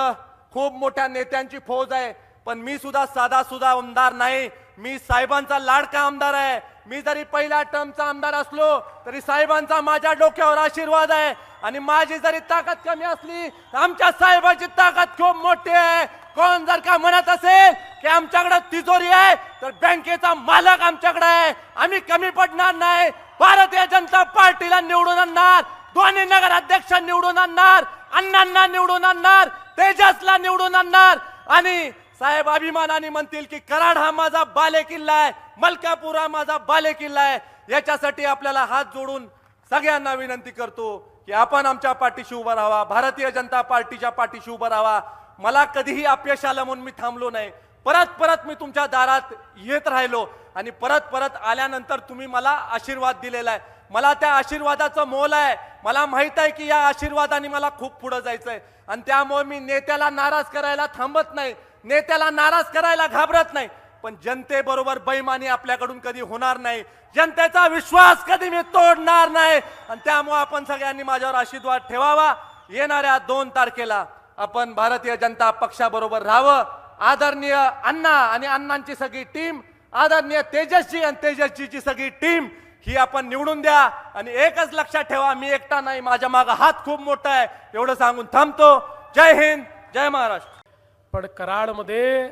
खूप मोठ्या नेत्यांची फौज आहे. पण मी सुद्धा साधा सुद्धा आमदार नाही. मी साहेबांचा लाडका आमदार आहे. मी जरी पहिल्या टर्मचा आमदार असलो तरी साहेबांचा माझ्या डोक्यावर आशीर्वाद आहे. आणि माझी जरी ताकद कमी असली आमच्या साहेबांची ताकद खूप मोठी आहे. कोण जर का म्हणत असेल की आमच्याकडे तिजोरी आहे तर बँकेचा मालक आमच्याकडे आहे. आम्ही कमी पडणार नाही. भारतीय जनता पार्टीला निवडून आणणार. दोन्ही नगर अध्यक्ष निवडून आणणार. अण्णांना निवडून आणणार. तेजसला निवडून आणणार. आणि साहेब अभिमानाने म्हणतील की कराड हा माझा बाले किल्ला आहे. मलकापूर हा माझा बाले किल्ला आहे. याच्यासाठी आपल्याला हात जोडून सगळ्यांना विनंती करतो की आपण आमच्या पाठीशी उभा राहावा. भारतीय जनता पार्टीच्या पाठीशी उभा राहावा. मला कधीही अपयश आलं म्हणून मी थांबलो नाही. परत परत मी तुमच्या दारात येत राहिलो. आणि परत परत आल्यानंतर तुम्ही मला आशीर्वाद दिलेला आहे. मला त्या आशीर्वादाचं मोल आहे. मला माहीत आहे की या आशीर्वादाने मला खूप पुढे जायचंय. आणि त्यामुळे मी नेत्याला नाराज करायला थांबत नाही. नेत्याला नाराज करायला घाबरत नाही. पण जनतेबरोबर बैमानी आपल्याकडून कधी होणार नाही. जनतेचा विश्वास कधी मी तोडणार नाही. आणि त्यामुळे आपण सगळ्यांनी माझ्यावर आशीर्वाद ठेवावा. येणाऱ्या दोन तारखेला आपण भारतीय जनता पक्षाबरोबर राहावं. आदरणीय अण्णा आणि अण्णांची सगळी टीम आदरणीय तेजस्वी आणि तेजस्वीची सगळी टीम ही आपण निवडून द्या आणि एकच लक्षात ठेवा मी एकटा नाही माझ्या मागे हात खूप मोठा आहे एवढं सांगून थांबतो. जय हिंद जय महाराष्ट्र. पण कराडमध्ये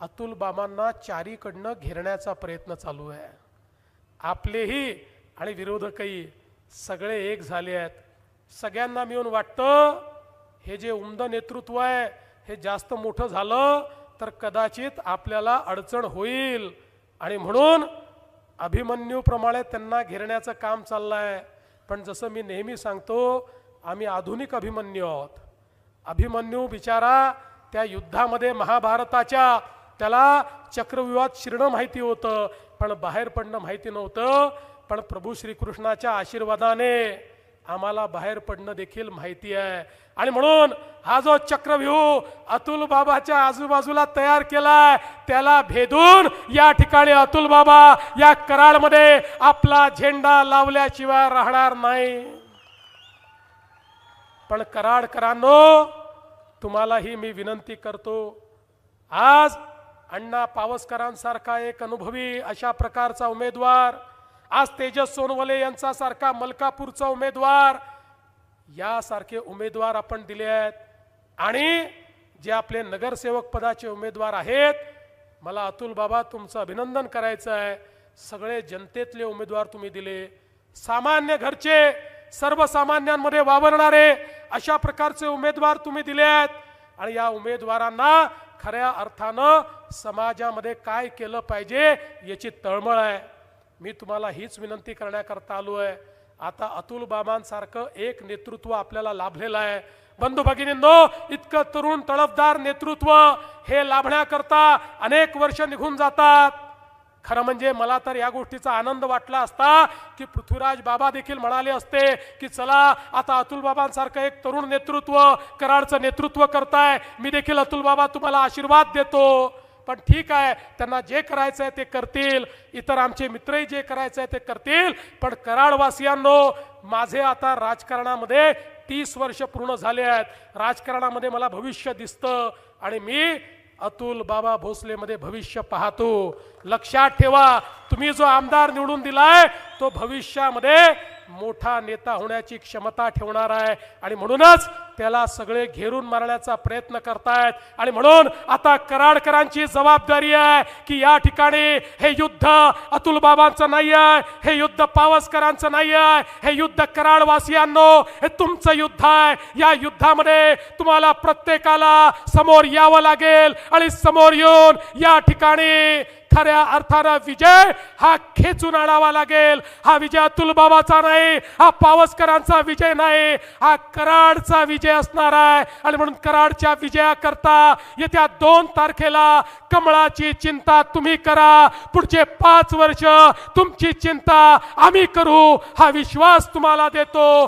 अतुल बाबांना चारीकडनं घेरण्याचा प्रयत्न चालू आहे. आपलेही आणि विरोधकही सगळे एक झाले आहेत. सगळ्यांना मिळून वाटतं हे जे उमद नेतृत्व आहे हे जास्त मोठं झालं तर कदाचित आपल्याला अडचण होईल. आणि म्हणून अभिमन्यूप्रमाणे त्यांना घेरण्याचं काम चाललं आहे पण जसं मी नेहमी सांगतो आम्ही आधुनिक अभिमन्यू आहोत. अभिमन्यू बिचारा त्या युद्धामध्ये महाभारताच्या त्याला चक्रव्यूहात शिरणं माहिती होतं पण बाहेर पडणं माहिती नव्हतं पण प्रभू श्रीकृष्णाच्या आशीर्वादाने आम्हाला बाहेर पडणं देखील माहिती आहे. आणि म्हणून हा जो चक्रव्यूह अतुल बाबाच्या आजूबाजूला तयार केलाय त्याला भेदून या ठिकाणी अतुल बाबा या कराडमध्ये आपला झेंडा लावल्याशिवाय राहणार नाही. पण कराडकरांनो तुम्हालाही मी विनंती करतो आज अण्णा पावसकरांसारखा एक अनुभवी अशा प्रकारचा उमेदवार आज तेजस सोनवले यांचा सारखा मलकापूरचा उमेदवार यासारखे उमेदवार आपण दिले आहेत. आणि जे आपले नगरसेवक पदाचे उमेदवार आहेत मला अतुल बाबा तुमचं अभिनंदन करायचं आहे. सगळे जनतेतले उमेदवार तुम्ही दिले. सामान्य घरचे सर्वसामान्यांमध्ये वावरणारे अशा प्रकारचे उमेदवार तुम्ही दिले आहेत. आणि या उमेदवारांना खऱ्या अर्थानं समाजामध्ये काय केलं पाहिजे याची तळमळ आहे. मी तुम्हाला हीच विनंती करण्याकरता आलो आहे. आता अतुल बाबांसारखं एक नेतृत्व आपल्याला लाभलेलं आहे. बंधू भगिनींनो इतकं तरुण तळपदार नेतृत्व हे लाभण्याकरता अनेक वर्ष निघून जातात. खरं म्हणजे मला तर या गोष्टीचा आनंद वाटला असता की पृथ्वीराज बाबा देखील म्हणाले असते की चला आता अतुल बाबांसारखं एक तरुण नेतृत्व कराडचं नेतृत्व करताय. मी देखील अतुल बाबा तुम्हाला आशीर्वाद देतो. पण ठीक आहे त्यांना जे करायचं आहे ते करतील. इतर आमचे मित्रही जे करायचं आहे ते करतील. पण कराडवासियांनो माझे आता राजकारणामध्ये तीस वर्ष पूर्ण झाले आहेत. राजकारणामध्ये मला भविष्य दिसतं आणि मी अतुल बाबा भोसलेमध्ये भविष्य पाहतो. लक्षात ठेवा तुम्ही जो आमदार निवडून दिलाय तो भविष्यामध्ये मोठा नेता होण्याची क्षमता ठेवणार आहे. आणि म्हणूनच त्याला सगळे घेरून मारण्याचा प्रयत्न करतायत. आणि म्हणून आता कराडकरांची जबाबदारी आहे की या ठिकाणी हे युद्ध अतुल बाबांचं नाही आहे हे युद्ध पावसकरांचं नाही आहे हे युद्ध कराडवासियांनो हे तुमचं युद्ध आहे. या युद्धामध्ये तुम्हाला प्रत्येकाला समोर यावं लागेल आणि समोर येऊन या ठिकाणी खऱ्या अर्थानं विजय हा खेचून आणावा लागेल. हा विजय अतुल बाबाचा नाही हा पावसकरांचा विजय नाही हा कराडचा विजय विजय असणार आहे. आणि म्हणून कराडच्या विजयाकरता येत्या दोन तारखेला कमळाची चिंता तुम्ही करा. पुढचे पाच वर्ष तुमची चिंता आम्ही करू. हा विश्वास तुम्हाला देतो.